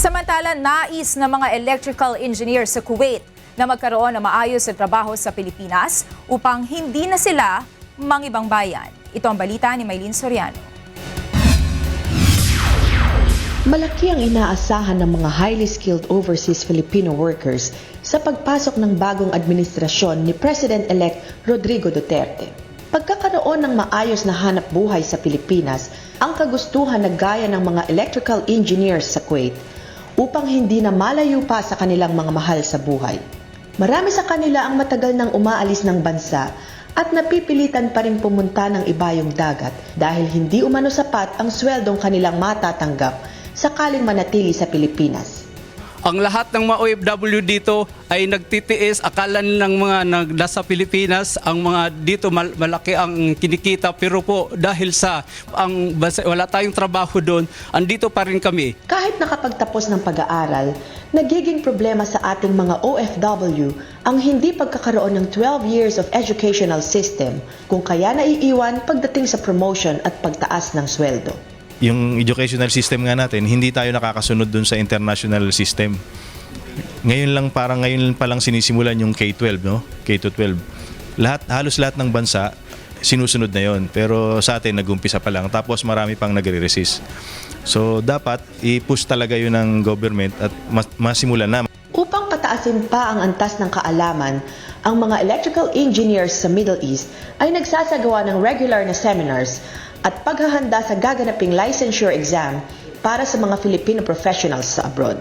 Samantala, nais ng mga electrical engineers sa Kuwait na magkaroon ng maayos na trabaho sa Pilipinas upang hindi na sila mangibang bayan. Ito ang balita ni Maylene Soriano. Malaki ang inaasahan ng mga highly skilled overseas Filipino workers sa pagpasok ng bagong administrasyon ni President-elect Rodrigo Duterte. Pagkakaroon ng maayos na hanap buhay sa Pilipinas ang kagustuhan na gaya ng mga electrical engineers sa Kuwait upang hindi na malayo pa sa kanilang mga mahal sa buhay. Marami sa kanila ang matagal nang umaalis ng bansa at napipilitan pa rin pumunta ng ibayong dagat dahil hindi umano sapat ang sweldong kanilang matatanggap sakaling manatili sa Pilipinas. Ang lahat ng mga OFW dito ay nagtitiis, akala nilang mga nag, nasa Pilipinas, ang mga dito mal- malaki ang kinikita pero po dahil sa ang wala tayong trabaho doon, andito pa rin kami. Kahit nakapagtapos ng pag-aaral, nagiging problema sa ating mga OFW ang hindi pagkakaroon ng 12 years of educational system kung kaya naiiwan pagdating sa promotion at pagtaas ng sweldo. Yung educational system nga natin, hindi tayo nakakasunod dun sa international system. Ngayon lang, parang ngayon pa lang sinisimulan yung K-12, no? K-12. Lahat, halos lahat ng bansa, sinusunod na yon Pero sa atin, nag-umpisa pa lang. Tapos marami pang nagre-resist. So, dapat i-push talaga yun ng government at mas- masimulan na. Upang pataasin pa ang antas ng kaalaman, ang mga electrical engineers sa Middle East ay nagsasagawa ng regular na seminars at paghahanda sa gaganaping licensure exam para sa mga Filipino professionals sa abroad.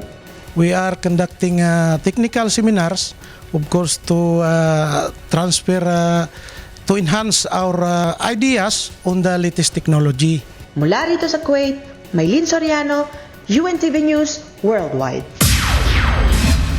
We are conducting uh, technical seminars, of course, to uh, transfer, uh, to enhance our uh, ideas on the latest technology. Mula rito sa Kuwait, Maylin Soriano, UNTV News Worldwide.